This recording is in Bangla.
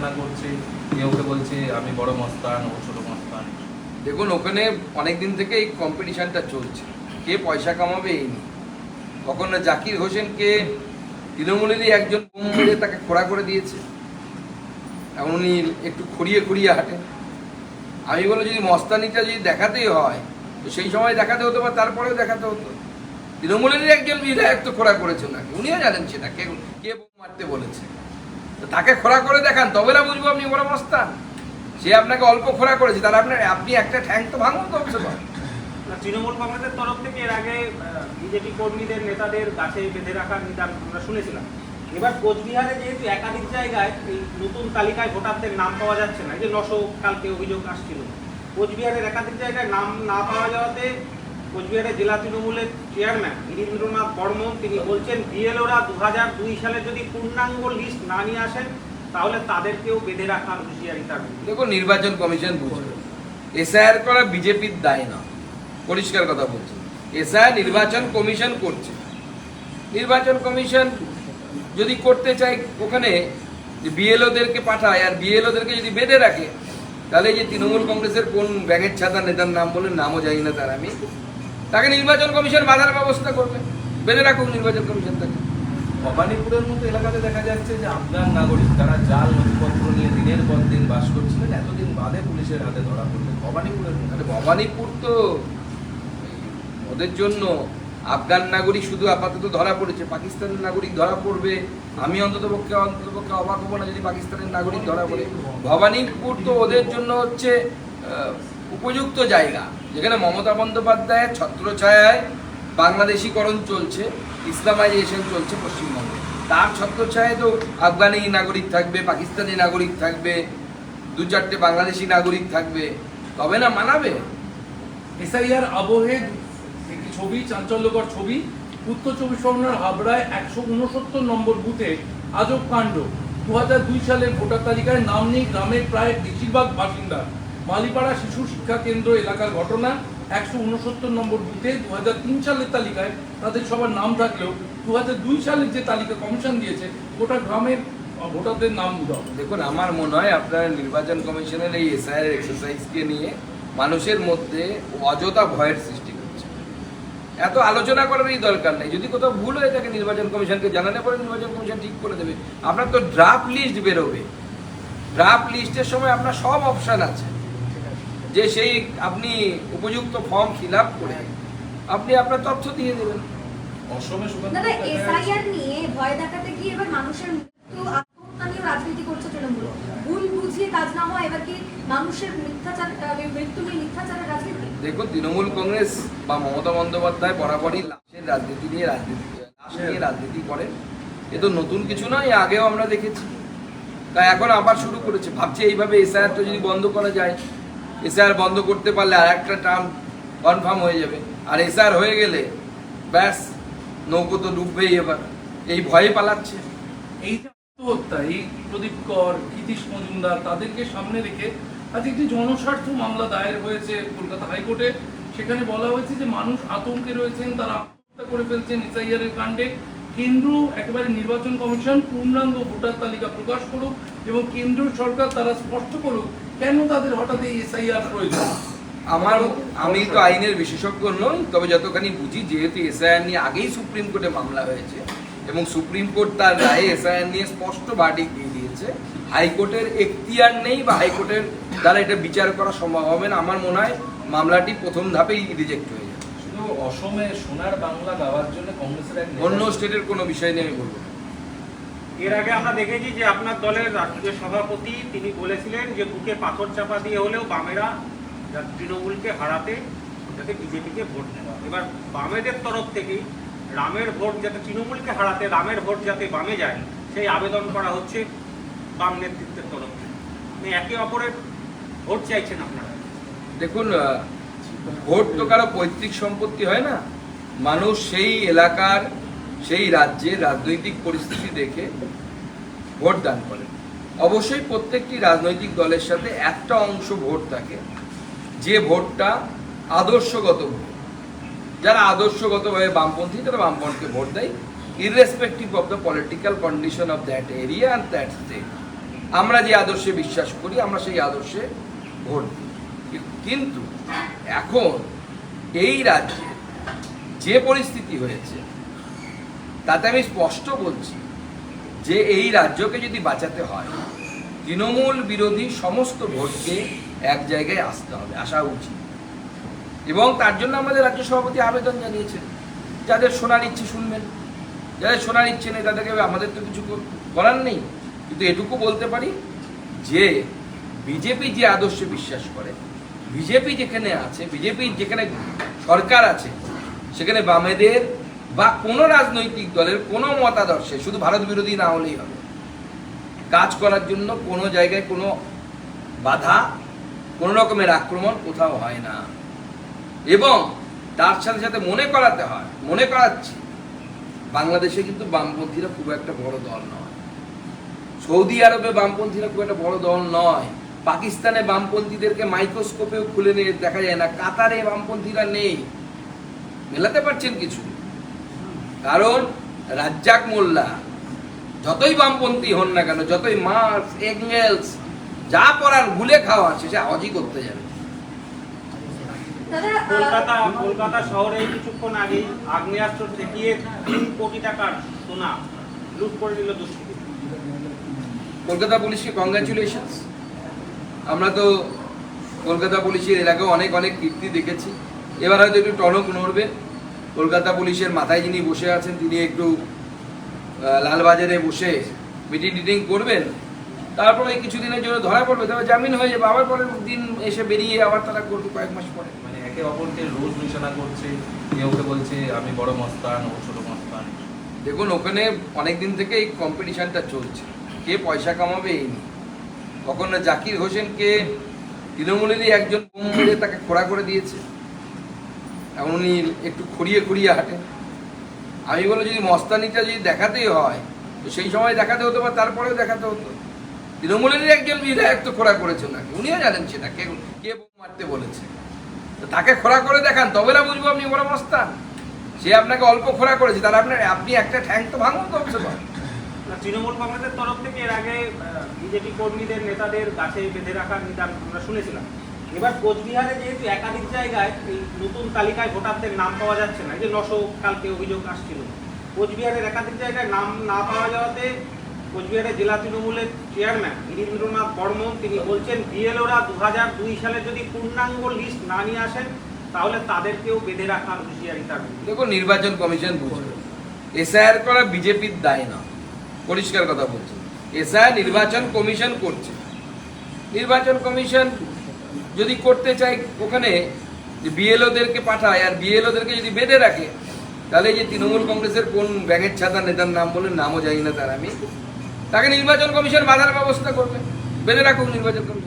সমালোচনা করছে কেউ কেউ বলছে, আমি বড় মস্তান, ও ছোট মস্তান। দেখুন, ওখানে অনেক দিন থেকে এই কম্পিটিশনটা চলছে। কে পয়সা কামাবে, এই নিয়ে। কখনো জাকির হোসেনকে তৃণমূলেরই একজন মেরে তাকে খোড়া করে দিয়েছে। এখন উনি একটু খড়িয়ে খড়িয়ে হাঁটেন আমি বলে যদি মস্তানিটা যদি দেখাতেই হয়, তো সেই সময় দেখাতে হতো বা তারপরেও দেখাতে হতো। তৃণমূলেরই একজন বিধায়ক তো খোড়া করেছে নাকি উনিও জানেন সেটা। কে কে মারতে বলেছে? তাকে খোড়া করে দেখান তবে না বুঝব আপনি বড় মস্তান সে আপনাকে অল্প খোড়া করেছে, তাহলে আপনার আপনি একটা ঠ্যাং তো ভাঙুন কমসে কম তৃণমূল কংগ্রেসের তরফ থেকে এর আগে বিজেপি কর্মীদের, নেতাদের গাছে বেঁধে রাখার নিদান আমরা শুনেছিলাম। এবার কোচবিহারে যেহেতু একাধিক জায়গায় এই নতুন তালিকায় ভোটারদের নাম পাওয়া যাচ্ছে না যে নশো কালকে অভিযোগ আসছিল। কোচবিহারের একাধিক জায়গায় নাম না পাওয়া যাওয়াতে কোচবিহারের জেলা তৃণমূলের চেয়ারম্যান গিরীন্দ্রনাথ বর্মন, তিনি বলছেন, বিএলওরা দু হাজার দুই সালে যদি পূর্ণাঙ্গ লিস্ট না নিয়ে আসেন, তাহলে তাদেরকেও বেঁধে রাখার হুঁশিয়ারি তার। দেখুন, নির্বাচন কমিশন বুঝবে। এসআইআর করা বিজেপির দায় না। পরিষ্কার কথা বলছি। এসআইআর নির্বাচন কমিশন করছে। নির্বাচন কমিশন যদি করতে চায় ওখানে বিএলওদেরকে পাঠায় আর বিএলওদেরকে যদি বেঁধে রাখে, তাহলে যে তৃণমূল কংগ্রেসের কোন ব্যাগের ছাতা নেতার নাম বলে নামও জানি না তার আমি। তাকে নির্বাচন কমিশন বাধার ব্যবস্থা করবে। বেঁধে রাখুক নির্বাচন কমিশন তাকে। ভবানীপুরের মতো এলাকাতে দেখা যাচ্ছে যে আফগান নাগরিক তারা জাল নথিপত্র নিয়ে দিনের পর দিন বাস করছিলেন এতদিন বাদে পুলিশের হাতে ধরা পড়লেন ভবানীপুরের মতো। ভবানীপুর তো ওদের জন্য আফগান নাগরিক শুধু আপাতত ধরা পড়েছে পাকিস্তানের নাগরিক ধরা পড়বে। আমি অন্তত পক্ষে অন্তত পক্ষে অবাক হব না যদি পাকিস্তানের নাগরিক ধরা পড়ে। ভবানীপুর তো ওদের জন্য হচ্ছে উপযুক্ত জায়গা, যেখানে মমতা বন্দ্যোপাধ্যায়ের ছত্রছায়ায় বাংলাদেশীকরণ চলছে, ইসলামাইজেশন চলছে পশ্চিমবঙ্গে। তার ছত্রছায়ায় তো আফগানি নাগরিক থাকবে, পাকিস্তানি নাগরিক থাকবে, দু চারটে বাংলাদেশি নাগরিক থাকবে, তবে না মানাবে? এসআইআর আবহে একটি ছবি, চাঞ্চল্যকর ছবি, উত্তর চব্বিশ পরগনার হাবড়ায় একশো উনসত্তর নম্বর বুথে আজব কাণ্ড। দু হাজার দুই সালের ভোটার তালিকায় নাম নেই গ্রামের প্রায় বেশিরভাগ বাসিন্দা। মালিপাড়া শিশু শিক্ষা কেন্দ্র এলাকার ঘটনা একশো উনসত্তর নম্বর বুথে দু হাজার তিন সালের তালিকায় তাদের সবার নাম থাকলেও দু হাজার দুই সালের যে তালিকা কমিশন দিয়েছে, গোটা গ্রামের ভোটারদের নাম উদাহ দেখুন, আমার মনে হয় আপনারা নির্বাচন কমিশনের এই এসআইআর এক্সারসাইজকে নিয়ে মানুষের মধ্যে অযথা ভয়ের সৃষ্টি করছে। এত আলোচনা করারই দরকার নেই। যদি কোথাও ভুল হয়ে থাকে, নির্বাচন কমিশনকে জানালে পরে নির্বাচন কমিশন ঠিক করে দেবে। আপনার তো ড্রাফট লিস্ট বেরোবে। ড্রাফট লিস্টের সময় আপনার সব অপশান আছে। যে সেই আপনি উপযুক্ত ফর্ম ফিল আপ করে আপনি আপনার তথ্য দিয়ে দেবেন। অসমে সুকান্ত দাদা ভট্টাচার্য- এসআইআর নিয়ে ভয় দেখাতে গিয়ে এবার মানুষের মৃত্যু আত্মহত্যা রাজনীতি করছে তৃণমূল। ভুল বুঝিয়ে কাজ না হয় এবার কি মানুষের মিথ্যাচার মৃত্যু নিয়ে মিথ্যাচারের রাজনীতি? দেখুন তৃণমূল কংগ্রেস বা মমতা বন্দ্যোপাধ্যায় বরাবরই লাশের রাজনীতি নিয়ে রাজনীতি লাশ নিয়ে রাজনীতি করে। এ তো নতুন কিছু নয় আগেও আমরা দেখেছি। তাই এখন আবার শুরু করেছে। ভাবছে এইভাবে এসআইআরটা যদি বন্ধ করা যায় এসআইআর বন্ধ করতে পারলে আর একটা টার্ম কনফার্ম হয়ে যাবে। আর এসআইআর হয়ে গেলে ব্যাস, নৌকো তো ডুববেই এবার। এই ভয়ে পালাচ্ছে। এই আত্মহত্যা, এই প্রদীপ কর কীতিশ মজুমদার, তাদেরকে সামনে রেখে আজ একটি জনস্বার্থ মামলা দায়ের হয়েছে কলকাতা হাইকোর্টে। সেখানে বলা হয়েছে যে মানুষ আতঙ্কে রয়েছেন, তারা আত্মহত্যা করে ফেলছেন এসআইআর এর কাণ্ডে। কেন্দ্র, একেবারে নির্বাচন কমিশন, পূর্ণাঙ্গ ভোটার তালিকা প্রকাশ করুক এবং কেন্দ্র সরকার তারা স্পষ্ট করুক কেন তাদের হঠাৎ এই এসআইআর প্রয়োজন আমার আমি তো আইনের বিশেষজ্ঞ নই তবে যতখানি বুঝি যেহেতু এসআইআর নিয়ে আগেই সুপ্রিম কোর্টে মামলা হয়েছে এবং সুপ্রিম কোর্ট তার রায়ে এসআইআর নিয়ে স্পষ্ট বার্ডিক দিয়ে দিয়েছে হাইকোর্টের এখতিয়ার নেই বা হাইকোর্টের দ্বারা এটা বিচার করা সম্ভব হবে না। আমার মনে হয় মামলাটি প্রথম ধাপেই রিজেক্ট হয়ে যাবে। শুধু অসমে সোনার বাংলা গাওয়ার জন্য কংগ্রেসের অন্য স্টেটের কোনো বিষয় নিয়ে আমি বলব না। এর আগে আমরা দেখেছি যে আপনার দলের রাষ্ট্রীয় সভাপতি তিনি বলেছিলেন যে বুকে পাথর চাপা দিয়ে হলেও বামেরা তৃণমূলকে হারাতে যাতে বিজেপিকে ভোট দেওয়া। এবার বামেদের তরফ থেকেই রামের ভোট যাতে তৃণমূলকে হারাতে, রামের ভোট যাতে বামে যায়, সেই আবেদন করা হচ্ছে বাম নেতৃত্বের তরফ থেকে। মানে একে অপরের ভোট চাইছেন আপনারা। দেখুন ভোট তো কারও পৈতৃক সম্পত্তি হয় না। মানুষ সেই এলাকার সেই রাজ্যে রাজনৈতিক পরিস্থিতি দেখে ভোট দান করে অবশ্যই প্রত্যেকটি রাজনৈতিক দলের সাথে একটা অংশ ভোট থাকে। যে ভোটটা আদর্শগত ভোট। যারা আদর্শগতভাবে বামপন্থী, তারা বামপন্থীকে ভোট দেয় irrespective of the political condition of that area and that state আমরা যে আদর্শে বিশ্বাস করি, আমরা সেই আদর্শে ভোট দিই। কিন্তু এখন এই রাজ্যে যে পরিস্থিতি হয়েছে তাতে আমি স্পষ্ট বলছি যে এই রাজ্যকে যদি বাঁচাতে হয়, তৃণমূল বিরোধী সমস্ত ভোটকে এক জায়গায় আসতে হবে, আসা উচিত। এবং তার জন্য আমাদের রাজ্য সভাপতি আবেদন জানিয়েছেন, যাদের শোনার ইচ্ছে শুনবেন, যাদের শোনার ইচ্ছে নেই তাদেরকে আমাদের তো কিছু কর- করার নেই। কিন্তু এটুকু বলতে পারি যে বিজেপি যে আদর্শে বিশ্বাস করে, বিজেপি যেখানে আছে বিজেপির যেখানে সরকার আছে, সেখানে বামেদের বা কোনো রাজনৈতিক দলের কোনো মতাদর্শে, শুধু ভারত বিরোধী না হলেই হবে। কাজ করার জন্য কোনো জায়গায় কোনো বাধা, কোনো রকমের আক্রমণ কোথাও হয় না। এবং তার সাথে সাথে মনে করাতে হয়, মনে করাচ্ছি, বাংলাদেশে কিন্তু বামপন্থীরা খুব একটা বড় দল নয়। সৌদি আরবে বামপন্থীরা খুব একটা বড় দল নয়। পাকিস্তানে বামপন্থীদেরকে মাইক্রোস্কোপেও খুলে নিয়ে দেখা যায় না। কাতারে বামপন্থীরা নেই। মেলাতে পারছেন কিছু? কারণ রাজ্জাক মোল্লা যতই বামপন্থী হন না কেন যতই মার্কস এঙ্গেলস যা করার গুলে খাওয়া আছে সে হজই করতে যাবে। কলকাতা কলকাতা শহরে কিছুক্ষণ আগেই আগ্নেয়াস্ত্র ঠেকিয়ে তিন কোটি টাকার সোনা লুট করে নিল দুষ্কৃতী কলকাতা পুলিশকে কংগ্রাচুলেশনস আমরা তো কলকাতা পুলিশের আগেও অনেক অনেক কীর্তি দেখেছি। এবার হয়তো একটু টনক নড়বে। কলকাতা পুলিশের মাথায় যিনি বসে আছেন তিনি একটু লালবাজারে বসে মিটিং টিটিং করবেন। তারপরে কিছুদিনের জন্য ধরা পড়বে। তবে জামিন হয়ে যাবে। আবার পরের দিন এসে বেরিয়ে আবার তারা করবে কয়েক মাস পরে। মানে একে অপরকে রোজ নিশানা করছে। কেউ ওকে বলছে আমি বড় মস্তান ও ছোট মস্তান। দেখুন ওখানে অনেক দিন থেকে এই কম্পিটিশনটা চলছে। কে পয়সা কামাবে এই নিয়ে? কখনো জাকির হোসেনকে তৃণমূলেরই একজন তাকে খোড়া করে দিয়েছে। এখন উনি একটু খুঁড়িয়ে খুঁড়িয়ে হাঁটেন আমি বলে যদি মস্তানিটা যদি দেখাতেই হয়, তো সেই সময় দেখাতে হতো বা তারপরেও দেখাতে হতো। তৃণমূলেরই একজন বিধায়ক তো খোড়া করেছে নাকি উনিও জানেন সেটা, কে কে মারতে বলেছে। তো তাকে খোড়া করে দেখান, তবে না বুঝব আপনি বড় মস্তান। সে আপনাকে অল্প খোড়া করেছে, তাহলে আপনার, আপনি একটা ট্যাঙ্ক তো ভাঙুন কমসে কম। তৃণমূল কংগ্রেসের তরফ থেকে এর আগে বিজেপি কর্মীদের, নেতাদের গাছে বেঁধে রাখার নিদান আমরা শুনেছিলাম। এবার কোচবিহারে যেহেতু একাধিক জায়গায় এই নতুন তালিকায় ভোটারদের নাম পাওয়া যাচ্ছে না যে নশো কালকে অভিযোগ আসছিল, কোচবিহারের একাধিক জায়গায় নাম না পাওয়া যাওয়াতে কোচবিহারের জেলা তৃণমূলের চেয়ারম্যান গিরীন্দ্রনাথ বর্মন তিনি বলছেন, বিএলওরা দু হাজার দুই সালে যদি পূর্ণাঙ্গ লিস্ট না নিয়ে আসেন, তাহলে তাদেরকেও বেঁধে রাখার হুঁশিয়ারি তার। দেখুন, নির্বাচন কমিশন বুঝবে এসআইআর করা বিজেপির দায় না, পরিষ্কার কথা বলছি। এসআইআর নির্বাচন কমিশন করছে। নির্বাচন কমিশন যদি করতে চায় ওখানে যে বিএলওদেরকে পাঠায় আর বিএলওদেরকে যদি বেঁধে রাখে, তাহলে যে তৃণমূল কংগ্রেসের কোন ব্যাগের ছাতা নেতার নাম বলে নামও জানি না তার আমি, তাকে নির্বাচন কমিশন বাধার ব্যবস্থা করবে। বেঁধে রাখুক নির্বাচন কমিশন।